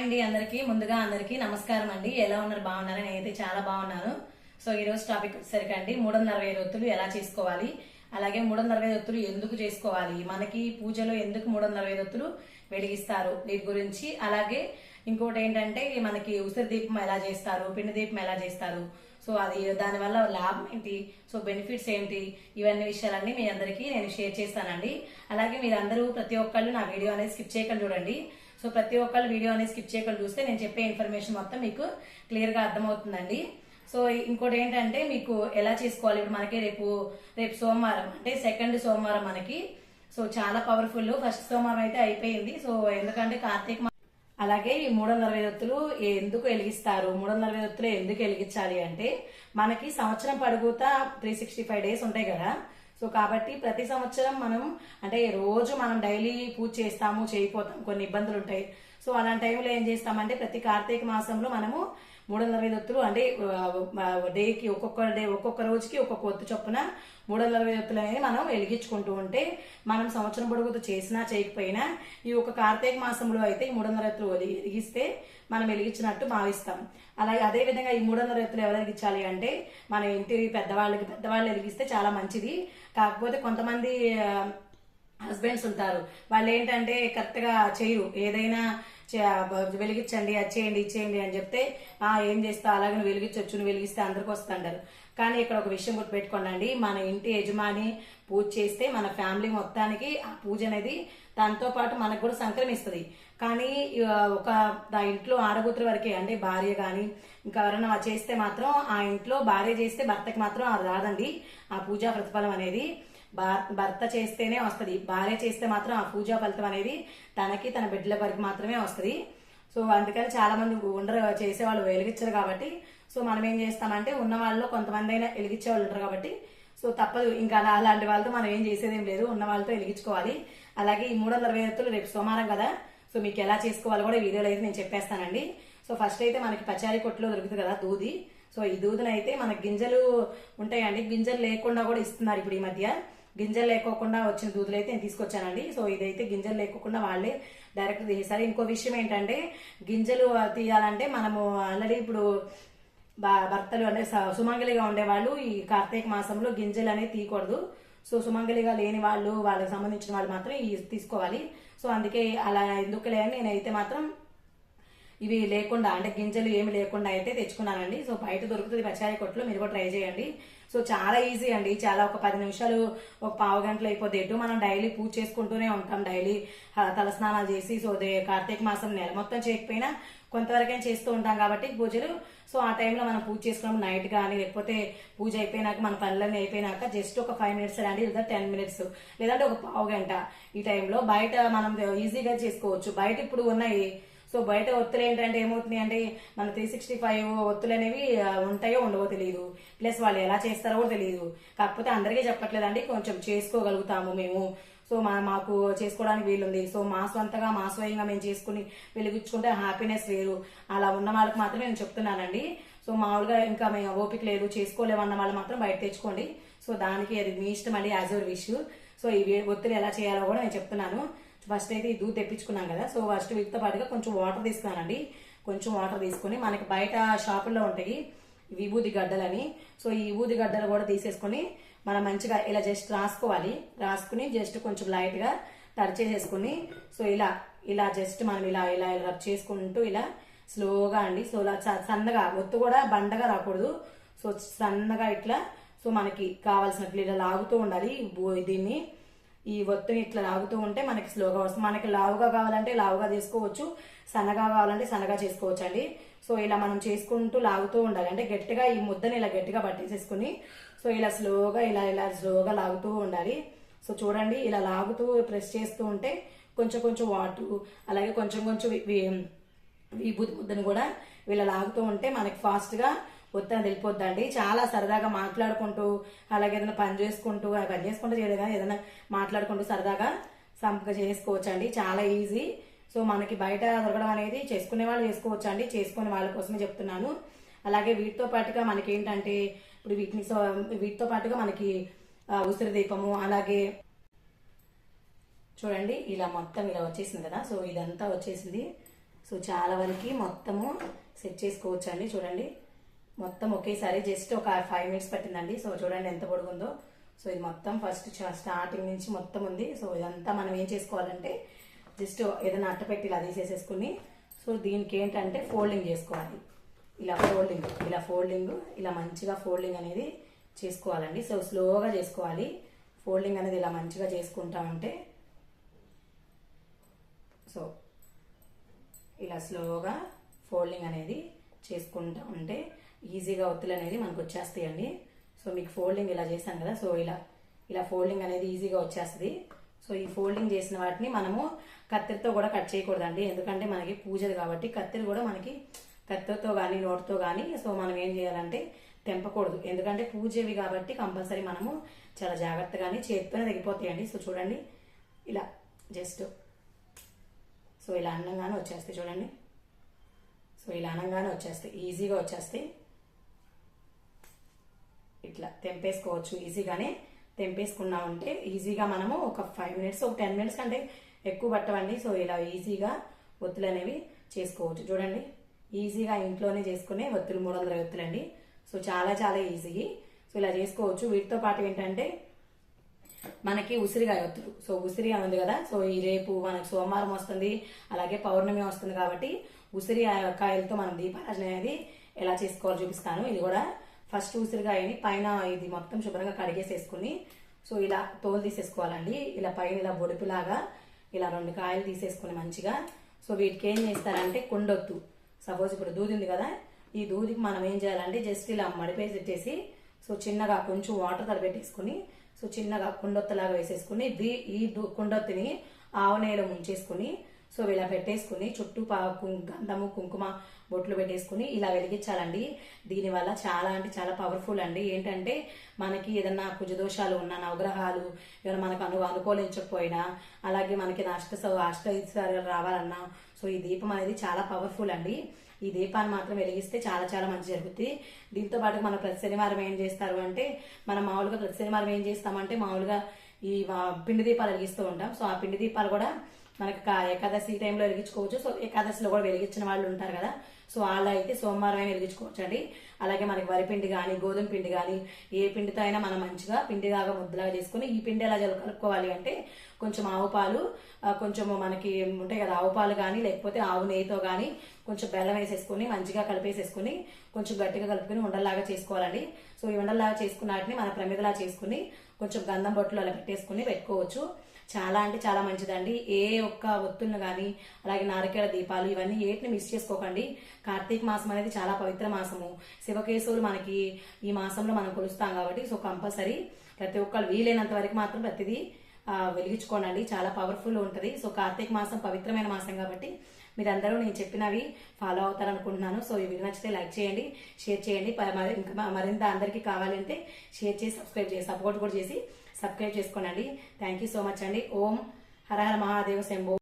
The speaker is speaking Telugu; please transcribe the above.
అండి అందరికీ ముందుగా అందరికీ నమస్కారం అండి. ఎలా ఉన్నారు? బాగున్నారా? నేనైతే చాలా బాగున్నాను. సో ఈ రోజు టాపిక్ వచ్చేసరికి అండి మూడు వందల అరవై ఒత్తులు ఎలా చేసుకోవాలి? అలాగే మూడు వందల అరవై ఒత్తులు ఎందుకు చేసుకోవాలి? మనకి పూజలో ఎందుకు మూడు వందల అరవై ఒత్తులు వెలిగిస్తారు? వీటి గురించి అలాగే ఇంకోటి ఏంటంటే మనకి ఉసిరి దీపం ఎలా చేస్తారు? పిండి దీపం ఎలా చేస్తారు? సో అది దానివల్ల లాభం ఏంటి? సో బెనిఫిట్స్ ఏంటి? ఇవన్నీ విషయాలన్నీ మీ అందరికీ నేను షేర్ చేస్తానండి. అలాగే మీరందరూ ప్రతి ఒక్కళ్ళు నా వీడియో అనేది స్కిప్ చేయకుండా చూడండి. సో ప్రతి ఒక్కళ్ళు వీడియో అనేది స్కిప్ చేయకుండా చూస్తే నేను చెప్పే ఇన్ఫర్మేషన్ మొత్తం మీకు క్లియర్గా అర్థమవుతుందండి. సో ఇంకోటి ఏంటంటే మీకు ఎలా చేసుకోవాలి? ఇప్పుడు మనకి రేపు రేపు సోమవారం అంటే సెకండ్ సోమవారం మనకి. సో చాలా పవర్ఫుల్ ఫస్ట్ సోమవారం అయితే అయిపోయింది. సో ఎందుకంటే కార్తీక అలాగే ఈ మూడు వందల అరవై ఒత్తులు ఎందుకు వెలిగిస్తారు? మూడు వందల అరవై ఒత్తులు ఎందుకు వెలిగించాలి అంటే మనకి సంవత్సరం పడుగుతా త్రీ సిక్స్టీ ఫైవ్ డేస్ ఉంటాయి కదా. సో కాబట్టి ప్రతి సంవత్సరం మనం అంటే రోజు మనం డైలీ పూజ చేస్తాము చేయిపోతాం కొన్ని ఇబ్బందులు ఉంటాయి సో అలాంటి టైంలో ఏం చేస్తామంటే ప్రతి కార్తీక మాసంలో మనము మూడు వందల అరవై ఒత్తులు అంటే డేకి ఒక్కొక్క డే ఒక్కొక్క రోజుకి ఒక్కొక్క ఒత్తు చొప్పున మూడు వందల అరవై ఒత్తులు అనేది మనం వెలిగించుకుంటూ ఉంటే మనం సంవత్సరం పొడుగుతూ చేసినా చేయకపోయినా ఈ ఒక కార్తీక మాసంలో అయితే ఈ మూడు వందల ఎత్తులు వెలిగిస్తే మనం వెలిగించినట్టు భావిస్తాం. అలాగే అదే విధంగా ఈ మూడు వందల ఎత్తులు ఎవరు వెలిగించాలి అంటే మన ఇంటి పెద్దవాళ్ళకి పెద్దవాళ్ళు వెలిగిస్తే చాలా మంచిది. కాకపోతే కొంతమంది హస్బెండ్స్ ఉంటారు. వాళ్ళు ఏంటంటే కరెక్ట్గా చేయరు. ఏదైనా వెలిగించండి అది చేయండి ఇది చేయండి అని చెప్తే ఆ ఏం చేస్తా అలాగే నువ్వు వెలిగించవచ్చు నువ్వు వెలిగిస్తే అందరికి వస్తుంటారు కానీ ఇక్కడ ఒక విషయం గుర్తుపెట్టుకోండి మన ఇంటి యజమాని పూజ చేస్తే మన ఫ్యామిలీ మొత్తానికి ఆ పూజ అనేది దాంతో పాటు మనకు కూడా సంక్రమిస్తుంది. కానీ ఒక ఆ ఇంట్లో ఆడబుతుల వరకే అంటే భార్య కానీ ఇంకా ఎవరైనా చేస్తే మాత్రం ఆ ఇంట్లో భార్య చేస్తే భర్తకి మాత్రం అది రాదండి. ఆ పూజా ప్రతిఫలం అనేది భర్త చేస్తేనే వస్తుంది. భార్య చేస్తే మాత్రం ఆ పూజా ఫలితం అనేది తనకి తన బిడ్డల వరకు మాత్రమే వస్తుంది. సో అందుకని చాలా మంది ఉండరు చేసేవాళ్ళు వెలిగించరు కాబట్టి. సో మనం ఏం చేస్తామంటే ఉన్న వాళ్ళలో కొంతమంది అయినా వెలిగించే వాళ్ళు ఉంటారు కాబట్టి. సో తప్పదు. ఇంకా అలా- అలాంటి వాళ్ళతో మనం ఏం చేసేదేం లేదు. ఉన్న వాళ్ళతో వెలిగించుకోవాలి. అలాగే ఈ మూడు వందల అరవై రేపు సోమవారం కదా. సో మీకు ఎలా చేసుకోవాలో కూడా వీడియోలో అయితే నేను చెప్పేస్తానండి. సో ఫస్ట్ అయితే మనకి పచారీ కొట్టులో దొరుకుతుంది కదా దూది. సో ఈ దూదినైతే మనకి గింజలు ఉంటాయండి. గింజలు లేకుండా కూడా ఇస్తున్నారు ఇప్పుడు ఈ మధ్య. గింజలు లేకోకుండా వచ్చిన దూదులు అయితే నేను తీసుకొచ్చానండి. సో ఇదైతే గింజలు లేకోకుండా వాళ్ళే డైరెక్ట్ తీసేసారు ఇంకో విషయం ఏంటంటే గింజలు తీయాలంటే మనము ఆల్రెడీ ఇప్పుడు బా- భర్తలు అంటే స- సుమంగలిగా ఉండేవాళ్ళు ఈ కార్తీక మాసంలో గింజలు అనేది తీయకూడదు. సో సుమంగలిగా లేని వాళ్ళు వాళ్ళకి సంబంధించిన వాళ్ళు మాత్రం ఈ తీసుకోవాలి. సో అందుకే అలా ఎందుకు లేని నేనైతే మాత్రం ఇవి లేకుండా అంటే గింజలు ఏమి లేకుండా అయితే తెచ్చుకున్నానండి. సో బయట దొరుకుతుంది పచారీ కొట్టులో మీరు కూడా ట్రై చేయండి. సో చాలా ఈజీ అండి. చాలా ఒక పది నిమిషాలు ఒక పావు గంటలు అయిపోతే ఎటు మనం డైలీ పూజ చేసుకుంటూనే ఉంటాం డైలీ తలస్నానాలు చేసి సో కార్తీక మాసం నెల మొత్తం చేయకపోయినా కొంతవరకైనా చేస్తూ ఉంటాం కాబట్టి పూజలు. సో ఆ టైంలో మనం పూజ చేసుకున్నాం నైట్ కానీ లేకపోతే పూజ అయిపోయినాక మన పనులన్నీ అయిపోయినాక జస్ట్ ఒక ఫైవ్ మినిట్స్ అండి లేదా టెన్ మినిట్స్ లేదంటే ఒక పావు గంట ఈ టైంలో బయట మనం ఈజీగా చేసుకోవచ్చు. బయట ఇప్పుడు ఉన్నాయి సో బయట ఒత్తులు ఏంటంటే ఏమవుతున్నాయి అంటే మన త్రీ సిక్స్టీ ఫైవ్ ఒత్తులు అనేవి ఉంటాయో ఉండవో తెలియదు ప్లస్ వాళ్ళు ఎలా చేస్తారో తెలియదు కాకపోతే అందరికీ చెప్పట్లేదండి కొంచెం చేసుకోగలుగుతాము మేము. సో మా మాకు చేసుకోవడానికి వీలుంది. సో మా సొంతగా మా స్వయంగా మేము చేసుకుని వెలిగించుకుంటే హ్యాపీనెస్ వేరు. అలా ఉన్న వాళ్ళకి మాత్రమే నేను చెప్తున్నానండి. సో మామూలుగా ఇంకా మేము ఓపిక లేదు చేసుకోలేమన్న వాళ్ళు మాత్రం బయట తెచ్చుకోండి. సో దానికి అది మీ ఇష్టం అండి యాజ్ యువర్ విష్ సో ఇవి ఒత్తులు ఎలా చేయాలో కూడా నేను చెప్తున్నాను. ఫస్ట్ అయితే ఈ దూద్ తెప్పించుకున్నాం కదా. సో ఫస్ట్ వీటితో పాటుగా కొంచెం వాటర్ తీసుకున్నానండి. కొంచెం వాటర్ తీసుకుని మనకి బయట షాపుల్లో ఉంటాయి విభూది గడ్డలని. సో ఈ విభూది గడ్డలు కూడా తీసేసుకుని మనం మంచిగా ఇలా జస్ట్ రాసుకోవాలి. రాసుకుని జస్ట్ కొంచెం లైట్గా టచ్ చేసేసుకుని సో ఇలా ఇలా జస్ట్ మనం ఇలా ఇలా రబ్ చేసుకుంటూ ఇలా స్లోగా అండి. సో ఇలా సన్నగా ఒత్తు కూడా బండగా రాకూడదు. సో సన్నగా ఇట్లా సో మనకి కావాల్సినట్లు ఇలా లాగుతూ ఉండాలి. దీన్ని ఈ ఒత్తిని ఇట్లా లాగుతూ ఉంటే మనకి స్లోగా వస్తుంది. మనకి లావుగా కావాలంటే లావుగా తీసుకోవచ్చు సన్నగా కావాలంటే సన్నగా చేసుకోవచ్చు అండి సో ఇలా మనం చేసుకుంటూ లాగుతూ ఉండాలి. అంటే గట్టిగా ఈ ముద్దని ఇలా గట్టిగా పట్టేసేసుకుని సో ఇలా స్లోగా ఇలా ఇలా స్లోగా లాగుతూ ఉండాలి. సో చూడండి ఇలా లాగుతూ ప్రెస్ చేస్తూ ఉంటే కొంచెం కొంచెం వాటర్ అలాగే కొంచెం కొంచెం విభూతి ముద్దని కూడా ఇలా లాగుతూ ఉంటే మనకి ఫాస్ట్గా గా వెళ్ళిపోద్దండి చాలా సరదాగా మాట్లాడుకుంటూ అలాగే ఏదైనా పని చేసుకుంటూ పని చేసుకుంటూ చేయలేదు కానీ ఏదైనా మాట్లాడుకుంటూ సరదాగా సంపక చేసుకోవచ్చండి. చాలా ఈజీ. సో మనకి బయట దొరకడం అనేది చేసుకునే వాళ్ళు చేసుకోవచ్చు అండి చేసుకునే వాళ్ళ కోసమే చెప్తున్నాను. అలాగే వీటితో పాటుగా మనకి ఏంటంటే ఇప్పుడు వీటిని సో వీటితో పాటుగా మనకి ఉసిరి దీపము అలాగే చూడండి ఇలా మొత్తం ఇలా వచ్చేసింది కదా. సో ఇదంతా వచ్చేసింది. సో చాలా వరకు మొత్తము సెట్ చేసుకోవచ్చు అండి చూడండి. మొత్తం ఒకేసారి జస్ట్ ఒక ఫైవ్ మినిట్స్ పట్టిందండి. సో చూడండి ఎంత పొడుగుందో. సో ఇది మొత్తం ఫస్ట్ స్టార్టింగ్ నుంచి మొత్తం ఉంది. సో ఇదంతా మనం ఏం చేసుకోవాలంటే జస్ట్ ఏదైనా అట్టపెట్టి ఇలా తీసేసేసుకుని సో దీనికి ఏంటంటే ఫోల్డింగ్ చేసుకోవాలి. ఇలా ఫోల్డింగ్ ఇలా ఫోల్డింగ్ ఇలా మంచిగా ఫోల్డింగ్ అనేది చేసుకోవాలండి. సో స్లోగా చేసుకోవాలి. ఫోల్డింగ్ అనేది ఇలా మంచిగా చేసుకుంటా ఉంటే సో ఇలా స్లోగా ఫోల్డింగ్ అనేది చేసుకుంటా ఉంటే ఈజీగా ఒత్తులు అనేది మనకు వచ్చేస్తాయండి సో మీకు ఫోల్డింగ్ ఇలా చేశాం కదా సో ఇలా ఇలా ఫోల్డింగ్ అనేది ఈజీగా వచ్చేస్తుంది. సో ఈ ఫోల్డింగ్ చేసిన వాటిని మనము కత్తిరితో కూడా కట్ చేయకూడదండి. ఎందుకంటే మనకి పూజలు కాబట్టి కత్తిరి కూడా మనకి కత్తితో కానీ నోటితో కానీ సో మనం ఏం చేయాలంటే తెంపకూడదు. ఎందుకంటే పూజవి కాబట్టి కంపల్సరీ మనము చాలా జాగ్రత్తగానే చేతితోనే తగ్గిపోతాయండి సో చూడండి ఇలా జస్ట్ సో ఇలా అన్నంగానే వచ్చేస్తాయి చూడండి. సో ఇలా అనంగానే వచ్చేస్తాయి. ఈజీగా వచ్చేస్తాయి. ఇట్లా తెంపేసుకోవచ్చు ఈజీగానే. తెంపేసుకున్నా ఉంటే ఈజీగా మనము ఒక ఫైవ్ మినిట్స్ ఒక టెన్ మినిట్స్ కంటే ఎక్కువ పట్టవండి. సో ఇలా ఈజీగా ఒత్తులు అనేవి చేసుకోవచ్చు. చూడండి ఈజీగా ఇంట్లోనే చేసుకునే ఒత్తులు మూడు వందల ఒత్తులండి. సో చాలా చాలా ఈజీ. సో ఇలా చేసుకోవచ్చు. వీటితో పాటు ఏంటంటే మనకి ఉసిరిగాయ ఒత్తులు. సో ఉసిరిగా ఉంది కదా సో ఈ రేపు మనకి సోమవారం వస్తుంది అలాగే పౌర్ణమి వస్తుంది కాబట్టి ఉసిరి కాయలతో మనం దీపారాజన అనేది ఎలా చేసుకోవాలో చూపిస్తాను. ఇది కూడా ఫస్ట్ ఉసిరికాయని పైన ఇది మొత్తం శుభ్రంగా కడిగేసేసుకుని సో ఇలా తోలు తీసేసుకోవాలండి. ఇలా పైన ఇలా బొడుపులాగా ఇలా రెండు కాయలు తీసేసుకుని మంచిగా. సో వీటికి ఏం చేస్తారంటే కుండొత్తు. సపోజ్ ఇప్పుడు దూది ఉంది కదా ఈ దూదికి మనం ఏం చేయాలంటే జస్ట్ ఇలా మడిపేసి పెట్టేసి సో చిన్నగా కొంచెం వాటర్ తలపెట్టేసుకుని సో చిన్నగా కుండొత్తలాగా వేసేసుకుని దీ ఈ దు- కుండొత్తిని ఆవు ముంచేసుకుని సో ఇలా పెట్టేసుకుని చుట్టూ పా కుం- గంధము కుంకుమ బొట్లు పెట్టేసుకుని ఇలా వెలిగించాలండి. దీనివల్ల చాలా అంటే చాలా పవర్ఫుల్ అండి. ఏంటంటే మనకి ఏదన్నా కుజదోషాలు ఉన్న నవగ్రహాలు ఏమైనా మనకు అను అనుకూలించకపోయినా అలాగే మనకి అష్ట అష్ట రావాలన్నా సో ఈ దీపం అనేది చాలా పవర్ఫుల్ అండి. ఈ దీపాన్ని మాత్రం వెలిగిస్తే చాలా చాలా మంచి జరుగుతుంది దీంతో పాటు మనం ప్రతి శనివారం ఏం చేస్తారు అంటే మనం మామూలుగా ప్రతి శనివారం ఏం చేస్తామంటే మామూలుగా ఈ పిండి దీపాలు వెలిగిస్తూ ఉంటాం. సో ఆ పిండి దీపాలు కూడా మనకి కా- ఏకాదశి టైంలో వెలిగించుకోవచ్చు. సో ఏకాదశిలో కూడా వెలిగించిన వాళ్ళు ఉంటారు కదా. సో అలా అయితే సోమవారం వెలిగించుకోవచ్చు అండి అలాగే మనకి వరిపిండి కానీ గోధుమ పిండి కానీ ఏ పిండితో అయినా మనం మంచిగా పిండిలాగా ముద్దలాగా చేసుకుని ఈ పిండి ఎలా కలుపుకోవాలి అంటే కొంచెం ఆవు పాలు కొంచెం మనకి ఉంటాయి కదా ఆవు పాలు కానీ లేకపోతే ఆవు నెయ్యితో కానీ కొంచెం బెల్లం వేసేసుకుని మంచిగా కలిపేసేసుకుని కొంచెం గట్టిగా కలుపుకొని ఉండల్లాగా చేసుకోవాలండి. సో ఈ ఉండల్లాగా చేసుకున్న వాటిని మన ప్రమిదలా చేసుకుని కొంచెం గంధం బొట్లు అలా పెట్టేసుకుని పెట్టుకోవచ్చు. చాలా అంటే చాలా మంచిదండి. ఏ ఒక్క ఒత్తులను కానీ అలాగే నారికేళ దీపాలు ఇవన్నీ ఏటిని మిస్ చేసుకోకండి. కార్తీక మాసం అనేది చాలా పవిత్ర మాసము. శివకేశవులు మనకి ఈ మాసంలో మనం కొలుస్తాం కాబట్టి సో కంపల్సరీ ప్రతి ఒక్కరు వీలైనంత వరకు మాత్రం ప్రతిదీ వెలిగించుకోనండి. చాలా పవర్ఫుల్ ఉంటుంది. సో కార్తీక మాసం పవిత్రమైన మాసం కాబట్టి మీరందరూ నేను చెప్పినవి ఫాలో అవుతారనుకుంటున్నాను. సో ఈ వీడియో నచ్చితే లైక్ చేయండి షేర్ చేయండి. ఇంకా మరింత అందరికీ కావాలంటే షేర్ చేసి సబ్స్క్రైబ్ చేసి సపోర్ట్ కూడా చేసి సబ్స్క్రైబ్ చేసుకోనండి. థ్యాంక్ యూ సో మచ్ అండి. ఓం హర హర మహాదేవ శంభో.